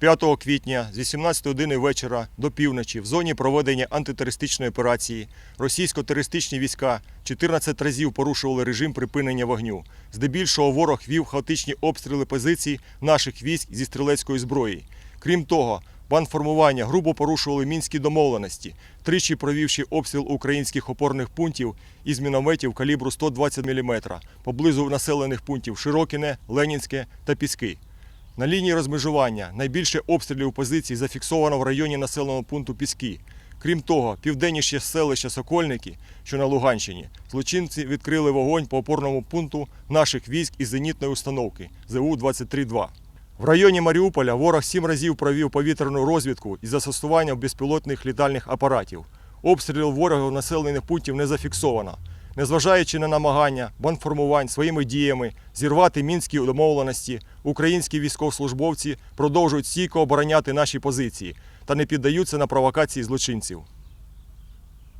5 квітня з 18 години вечора до півночі в зоні проведення антитерористичної операції російсько-терористичні війська 14 разів порушували режим припинення вогню. Здебільшого ворог вів хаотичні обстріли позицій наших військ зі стрілецької зброї. Крім того, бандформування грубо порушували мінські домовленості, тричі провівши обстріл українських опорних пунктів із мінометів калібру 120 мм поблизу населених пунктів Широкіне, Ленінське та Піски. На лінії розмежування найбільше обстрілів позицій зафіксовано в районі населеного пункту Піски. Крім того, південніше селища Сокольники, що на Луганщині, злочинці відкрили вогонь по опорному пункту наших військ із зенітної установки ЗУ-23-2. В районі Маріуполя ворог сім разів провів повітряну розвідку із застосуванням безпілотних літальних апаратів. Обстрілів ворога населених пунктів не зафіксовано. Незважаючи на намагання банформувань своїми діями зірвати мінські домовленості, українські військовослужбовці продовжують стійко обороняти наші позиції та не піддаються на провокації злочинців.